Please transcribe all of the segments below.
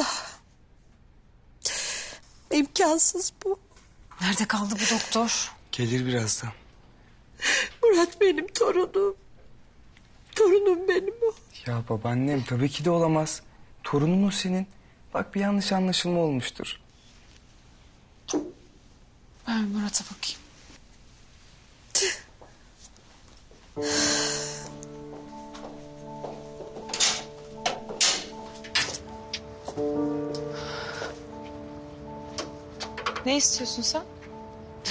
abla. İmkansız bu. Nerede kaldı bu doktor? Gelir birazdan. Murat benim torunum. Torunum benim o. Ya babaannem tabii ki de olamaz. Torunun o senin. Bak bir yanlış anlaşılma olmuştur. Ben Murat'a bakayım. Ne istiyorsun sen?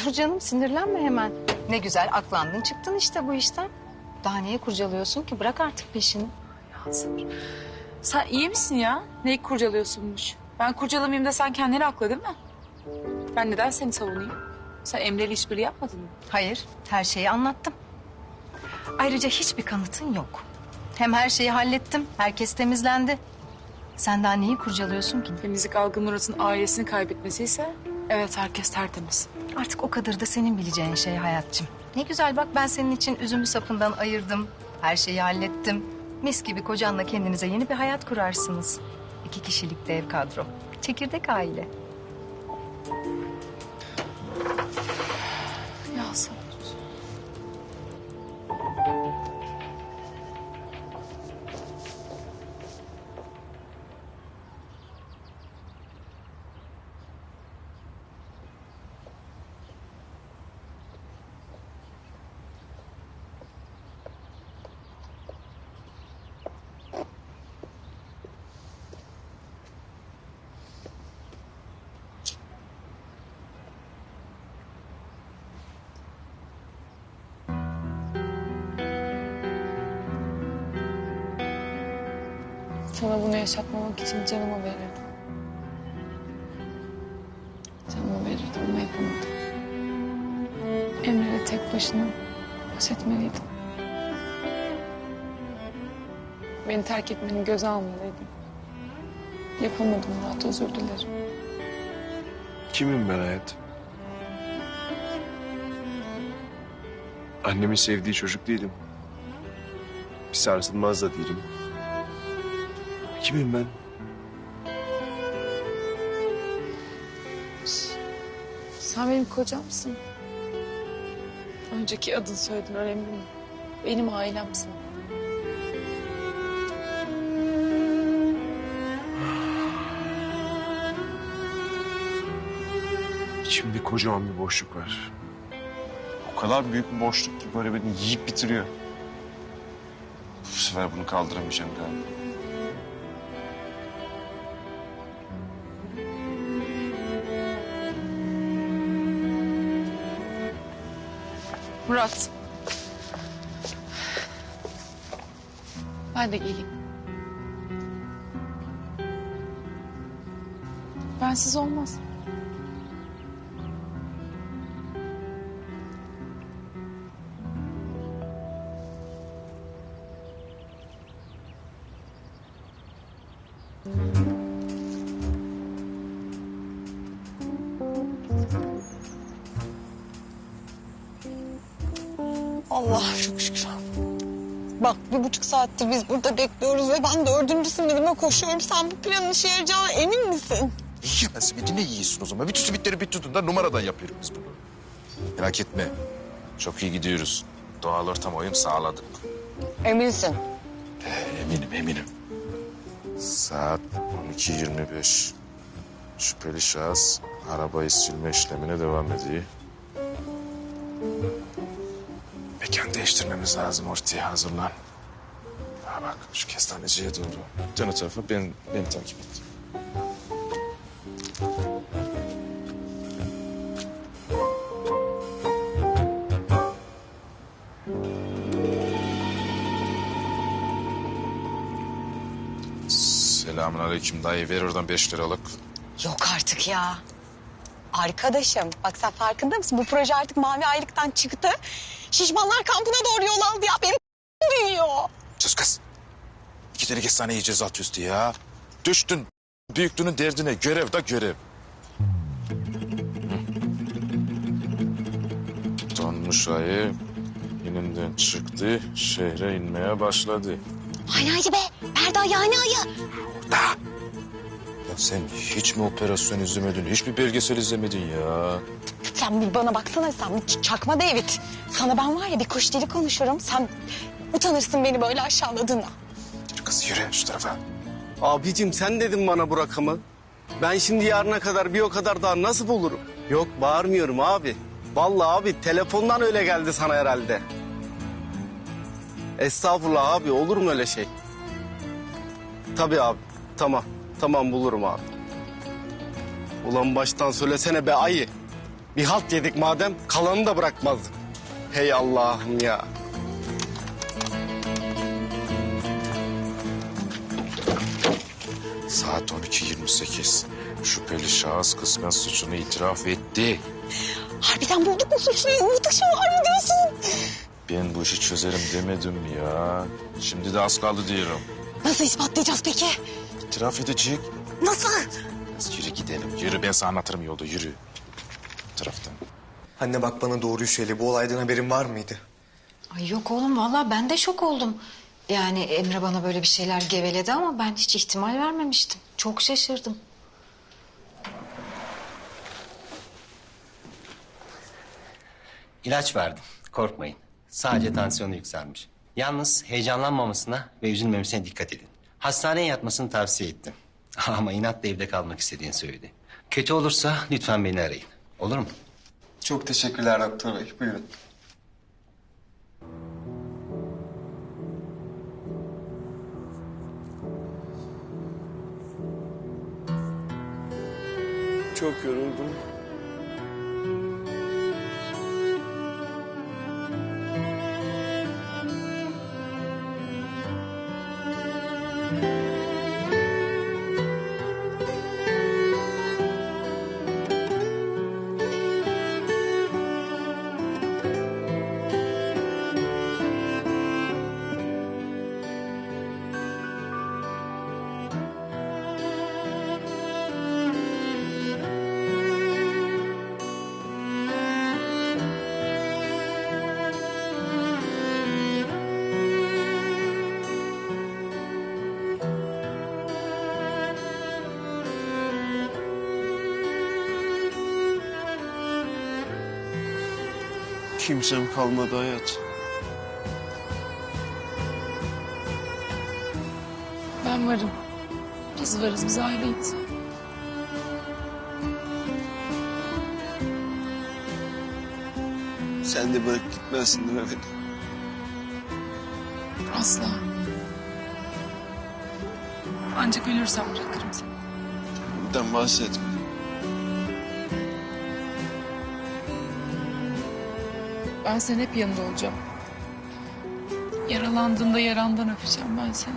Dur canım sinirlenme hemen. Ne güzel aklandın çıktın işte bu işten. Daha niye kurcalıyorsun ki? Bırak artık peşini. Yasemin. Sen iyi misin ya? Neyi kurcalıyorsunmuş? Ben kurcalamayayım da sen kendini akla değil mi? Ben neden seni savunayım? Sen Emre'yle işbirliği yapmadın mı? Hayır, her şeyi anlattım. Ayrıca hiçbir kanıtın yok. Hem her şeyi hallettim, herkes temizlendi. Sen daha neyi kurcalıyorsun ki? Temizlik algı Murat'ın ailesini kaybetmesi ise evet herkes tertemiz. Artık o kadar da senin bileceğin şey hayatçım. Ne güzel bak ben senin için üzümü sapından ayırdım. Her şeyi hallettim. Mis gibi kocanla kendinize yeni bir hayat kurarsınız. İki kişilik de ev kadro. Çekirdek aile. Sana bunu yaşatmamak için canımı verirdim. Canımı verirdim ama yapamadım. Emre'yle tek başına baş etmeliydim. Beni terk etmeni göze almalıydım. Yapamadım Murat, özür dilerim. Kimim ben hayat? Annemin sevdiği çocuk değilim. Bir sarsılmaz da değilim. Kimim ben? Sen benim kocamsın. Önceki adını söyledin önemli mi? Benim ailemsin. İçimde kocaman bir boşluk var. O kadar büyük bir boşluk ki böyle beni yiyip bitiriyor. Bu sefer bunu kaldıramayacağım galiba. Murat. Ben de geleyim. Bensiz olmaz. Allah çok şükür. Bak bir buçuk saattir biz burada bekliyoruz ve ben dördüncü simidime koşuyorum. Sen bu planın işe yarayacağına emin misin? Ya simidi ne yiyorsun o zaman? Bütün simitleri bir tutun da numaradan yapıyoruz biz bunu. Merak etme. Çok iyi gidiyoruz. Doğal ortam uyum sağladık. Eminsin. Eminim eminim. Saat 12.25. Şüpheli şahıs arabayı silme işlemine devam ediyor. Mekan değiştirmemiz lazım ortaya hazırlan. Ha bak şu kestaneciye doğru. Dön o tarafa ben, beni takip et. Selamun aleyküm dayı. Ver oradan beş liralık. Yok artık ya. Arkadaşım bak sen farkında mısın? Bu proje artık mavi aylıktan çıktı. Şişmanlar kampına doğru yol aldı ya. Benim büyüyor. Sus kız. İki tane kestane yiyeceğiz alt üstü ya. Düştün büyüklüğünün derdine. Görev da görev. Donmuş ayı yeninden çıktı. Şehre inmeye başladı. Aynen be. Nerede yani ayı? Da. Sen hiç mi operasyon izlemedin? Hiç mi belgesel izlemedin ya? Sen bir bana baksana sen ç- çakma David. Sana ben var ya bir kuş dili konuşurum. Sen utanırsın beni böyle aşağıladığına. Yürü kız yürü şu tarafa. Abicim sen dedin bana bu rakamı. Ben şimdi yarına kadar bir o kadar daha nasıl bulurum? Yok bağırmıyorum abi. Vallahi abi telefondan öyle geldi sana herhalde. Estağfurullah abi olur mu öyle şey? Tabii abi tamam tamam bulurum abi. Ulan baştan söylesene be ayı. Bir halt yedik madem kalanını da bırakmazdık. Hey Allah'ım ya. Saat 12.28. Şüpheli şahıs kısmen suçunu itiraf etti. Harbiden bulduk mu suçluyu? Işığı var mı diyorsun? Ben bu işi çözerim demedim ya. Şimdi de az kaldı diyorum. Nasıl ispatlayacağız peki? İtiraf edecek. Nasıl? Yürü gidelim. Yürü ben sana anlatırım yolda yürü. Taraftan. Anne bak bana doğruyu söyle. Bu olaydan haberin var mıydı? Ay yok oğlum vallahi ben de şok oldum. Yani Emre bana böyle bir şeyler geveledi ama ben hiç ihtimal vermemiştim. Çok şaşırdım. İlaç verdim. Korkmayın. Sadece tansiyonu yükselmiş. Yalnız heyecanlanmamasına ve üzülmemesine dikkat edin. Hastaneye yatmasını tavsiye ettim. Ama inatla evde kalmak istediğini söyledi. Kötü olursa lütfen beni arayın. Olur mu? Çok teşekkürler doktor bey. Buyurun. Çok yoruldum. Kimsem kalmadı hayat. Ben varım. Biz varız, biz aileyiz. Sen de bırakıp gitmezsin değil mi beni? Asla. Ancak ölürsem bırakırım seni. Bundan bahsetme. Ben senin hep yanında olacağım. Yaralandığında yarandan öpeceğim ben seni.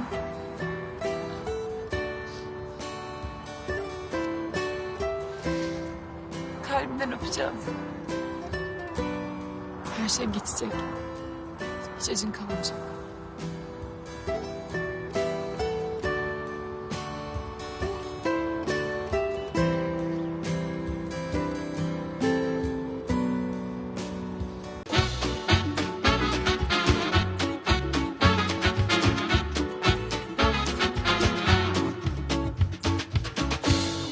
Kalbimden öpeceğim. Her şey geçecek. Hiç acın kalmayacak.